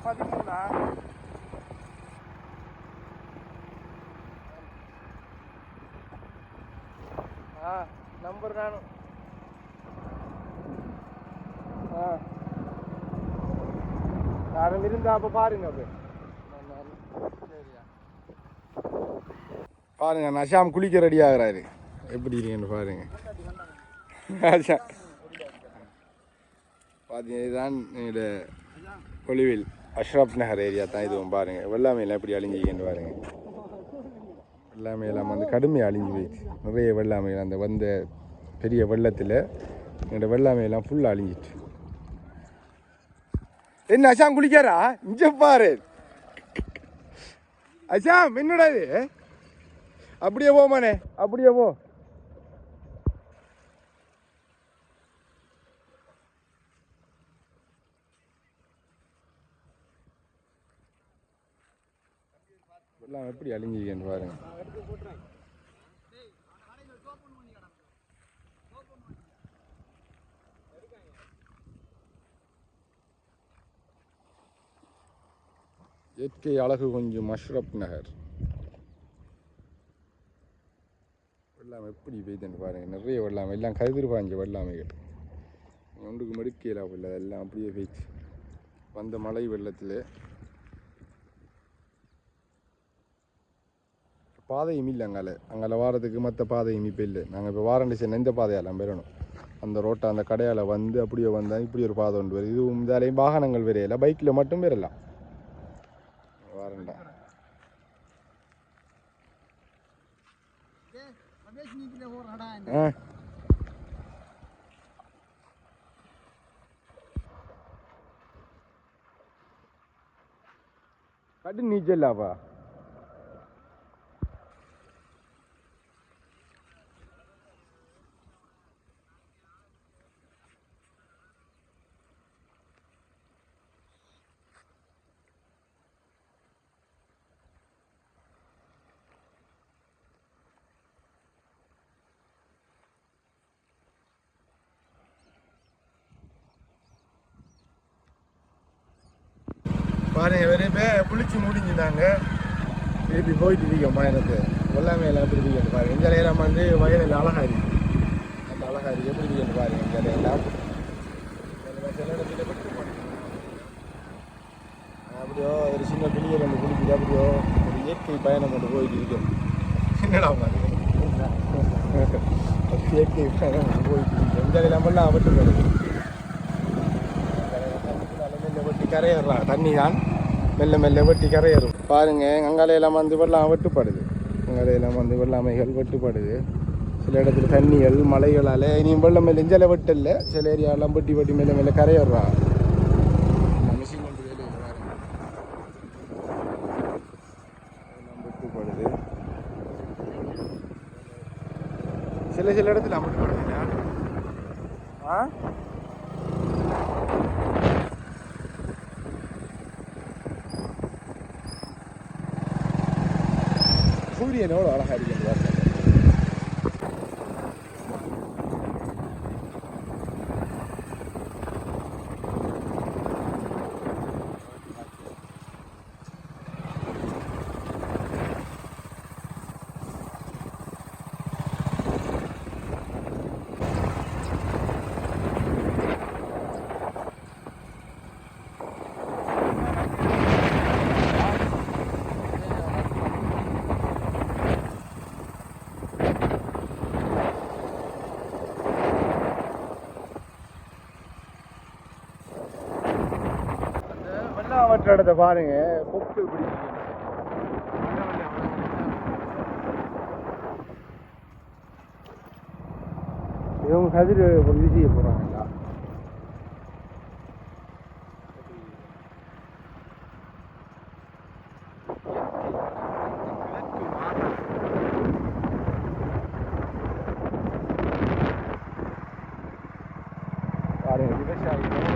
M பதிமூணா ஆ number காணும் ஆ. யாரும் இருந்தா அப்போ பாருங்க அப்போ. சரியா பாருங்க நஷாம் குளிக்க ரெடி ஆகுறாரு. எப்படி இருக்கீங்கன்னு பாருங்க. பார்த்தீங்க இதுதான் என்னோட ஒளிவில். அஷ்ரப் நகர் ஏரியா தான் இதுவும் பாருங்கள் வெள்ளாமையெல்லாம் எப்படி அழிஞ்சிக்கன்னு பாருங்கள் வெள்ளாமையெல்லாம் வந்து கடுமையாக அழிஞ்சு போயிடுச்சு. நிறைய வெள்ளாமைகள் அந்த வந்த பெரிய வெள்ளத்தில் என்னோட வெள்ளாமையெல்லாம் ஃபுல்லாக அழிஞ்சிட்டு என்ன அசாம் குளிக்காரா இஞ்ச பாரு. அசாம் என்னடா இது? அப்படியே போமானே அப்படியே போ. எல்லாம் எப்படி அழிஞ்சிக்கன்னு பாருங்க. இயற்கை அழகு கொஞ்சம் மஷ்ரப் நகர். வெள்ளாமை எப்படி பெய்யுதுன்னு பாருங்க. நிறைய வெள்ளாமை எல்லாம் கதிர் பாஞ்ச வெள்ளாமைகள். ஒன்றுக்கு மடுக்கையில் இல்லை எல்லாம் அப்படியே பெய்ச்சு வந்த மழை வெள்ளத்தில் பாதையும் இல்லை அங்கால. அங்கால வாரத்துக்கு மற்ற பாதையும் இப்போ இல்லை. நாங்கள் இப்போ வாரண்டி செய்யணும் இந்த பாதையெல்லாம் பெறணும் அந்த ரோட்டை அந்த கடையால் வந்து அப்படியே வந்தால் இப்படி ஒரு பாதை ஒன்று வருது இதுவும் இதாலேயும் வாகனங்கள் வரையில. பைக்கில் மட்டும் பெறலாம் வாரண்டா. ஆ. கடு நீச்சல்லாப்பா பாருங்க வெறும் இப்போ குளிச்சு முடிஞ்சுனாங்க திருப்பி போயிட்டு இருக்கோம் பயணத்து எல்லாமே எல்லாம் எப்படி இருக்கணும் பாருங்க இந்த நேரம் வந்து வயலில் அழகா இருக்கு அந்த அழகா எப்படி இருக்கணும் பாருங்க இந்த எல்லாம் அப்படியோ ஒரு சின்ன பிள்ளைய நம்ம குளிக்குது அப்படியோ ஒரு இயற்கை பயணம் கொண்டு போயிட்டு இருக்கோம் என்னடா இயற்கை பயணம் கொண்டு போயிட்டு இருக்கோம் இந்த நம்மளாம் விட்டு போடுது மெல்ல கரையிடுறான் தண்ணி தான் மெல்ல மெல்ல வெட்டி கரையேறும். பாருங்க அங்காலையெல்லாம் வந்து வெள்ளம் வெட்டுப்படுது. அங்காலையெல்லாம் வந்து வெள்ளாமைகள் வெட்டுப்படுது. சில இடத்துல தண்ணிகள் மலைகளால் இனியும் வெள்ளம் மெல்ல இஞ்சல வெட்டல சில ஏரியாலாம் வெட்டி வெட்டி மெல்ல மேலே கரையிடுறான் மிஷின் கொண்டு வேலை வெட்டுப்படுது. சில சில இடத்துல வெட்டுப்படுது ஆ? சூரியன் எவ்வளோ அழகா இருக்கிறது நல்லா வட்டுறத பாருங்க கொக்கு இப்படி இவங்க கதிர் வீசிக்க போகிறாங்க போறாங்களா பாருங்க விவசாயிகள்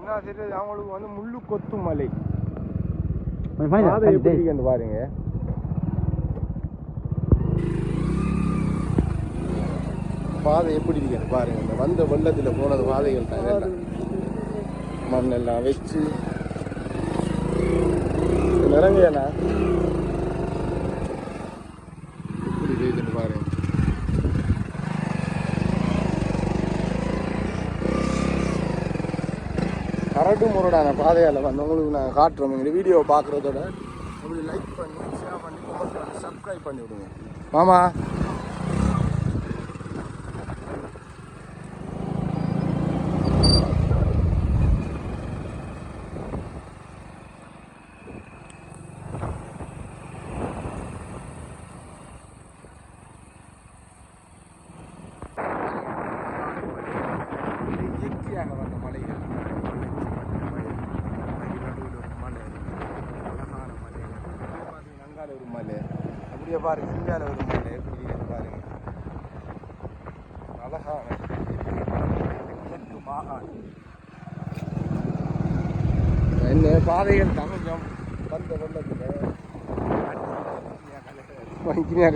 என்ன சரி அவங்களுக்கு வந்து முள்ளு கொத்து மலை. பாதை எப்படி பாருங்க. பாதை எப்படி இருக்குது பாருங்க. இந்த வந்த வெள்ளத்தில் போனது பாதைகள் தான் மண்ணெல்லாம் வச்சு. நிறங்கண்ணா எப்படி இருக்குதுன்னு பாருங்க கரடு முரடான பாதையால் வந்து உங்களுக்கு நான் காட்டுறோம். எங்கள் வீடியோ பார்க்குறதோட. அப்படி லைக் பண்ணி ஷேர் பண்ணி கமெண்ட் பண்ணி சப்ஸ்கிரைப் பண்ணி விடுங்க மாமா இயற்கையாக வந்த மலைகள் நடுவில் ஒரு மலை அழகான மலை பார்த்தீங்கன்னா அங்கால ஒரு மலை அப்படியே பாருங்க இங்கால ஒரு மலை எப்படி இருக்குன்னு பாருங்க. அழகான தெற்கு மாகாணம் என்ன பாதைகள் கொஞ்சம் வந்த வெள்ளத்தில்.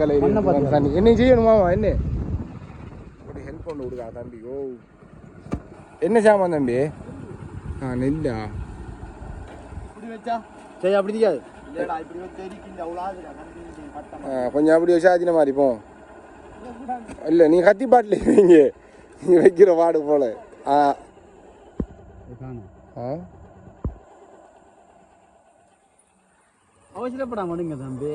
கலை தண்ணி. என்ன செய்யணுமாமா என்ன? அப்படி ஹெல்ப் பண்ணி விடுதா தம்பி. ஓ. என்ன சாமான் தம்பி? ஆ நெல்லா. இப்படி வச்சா? சரி அப்படி இருக்காது கொஞ்சம் அப்படி வச்சு ஆச்சின மாதிரி போ இல்லை நீ கத்தி பாட்டில் வைங்க நீ வைக்கிற வாடு போல ஆ ஆ அவசரப்படா மாட்டேங்க தம்பி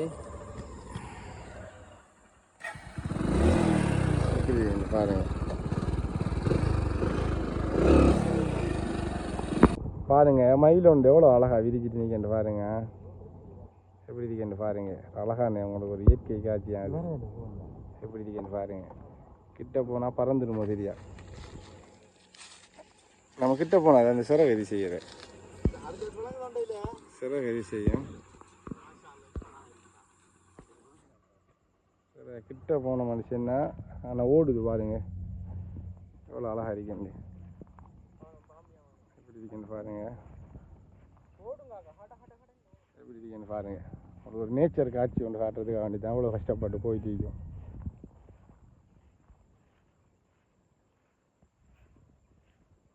பாருங்க பாருங்க மயில் ஒன்று எவ்வளோ அழகா விரிச்சிட்டு நிற்கண்டு பாருங்க எப்படி இருக்கேன்னு பாருங்க. அழகான உங்களுக்கு ஒரு இயற்கை காட்சியா அது. எப்படி இருக்கேன்னு பாருங்க. கிட்ட போனால் பறந்துடுமோ சரியா நம்ம கிட்ட போனால் அந்த சிறகதி செய்யற. சிறகதி செய்யும். கிட்ட போன மனுஷன்னா ஆனால் ஓடுது பாருங்க. எவ்வளோ அழகா இருக்கேன் எப்படி இருக்கேன்னு பாருங்க. எப்படி பாருங்க. ஒரு ஒரு நேச்சர் காட்சி ஒன்று காட்டுறதுக்காக வேண்டி தான் அவ்வளோ கஷ்டப்பட்டு போயிட்டு தீக்கும்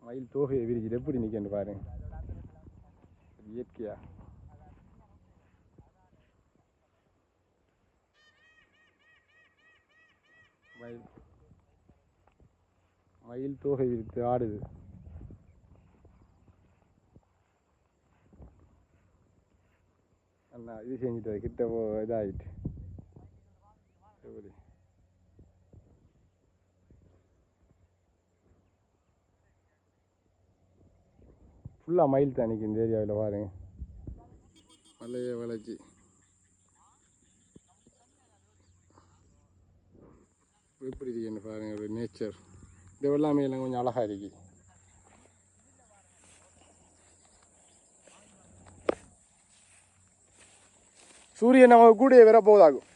மயில் தோகையை விரிச்சிட்டு எப்படி நிற்கன்னு பாருங்க. இயற்கையா? மயில் மயில் தோகை விரித்து ஆடுது. நான் இது செஞ்சுட்டு கிட்ட போ இதாகிட்டு எப்படி ஃபுல்லாக மயில் தானிக்கு இந்த ஏரியாவில் பாருங்க மலையை வளர்ச்சி எப்படி இருக்குன்னு பாருங்க ஒரு நேச்சர் இந்த வெள்ளாமை எல்லாம் கொஞ்சம் அழகா இருக்குது சூரியன் நம்ம கூட வர போதாகும்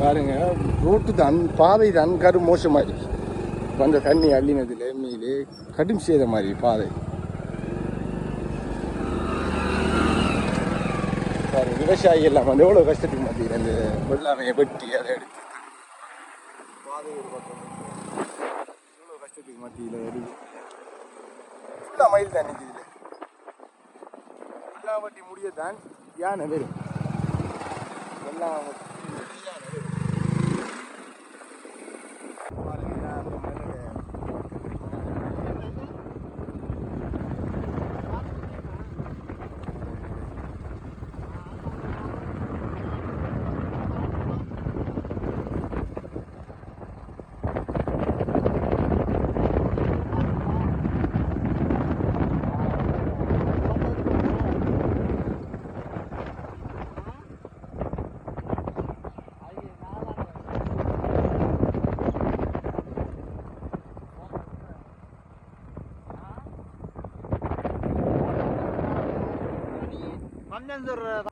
பாருங்க ரோட்டு தான் பாதை தான் கரு மோசமாயிருக்கு. வந்த தண்ணி அள்ளினதுல மேலே கடும் செய்த மாதிரி பாதை. பாரு விவசாயி எல்லாம் வந்து எவ்வளோ கஷ்டத்துக்கு மத்தியில் அந்த வெள்ளாமையை வெட்டி அதை எடுத்து பாதை ஒரு பக்கம் எவ்வளோ கஷ்டத்துக்கு மத்தியில் வருது ஃபுல்லாக மயில் தான் நிற்கிது வெள்ளாம் வட்டி முடியத்தான் யானை வரும். வெள்ளாம்பட்டி யானை ننزل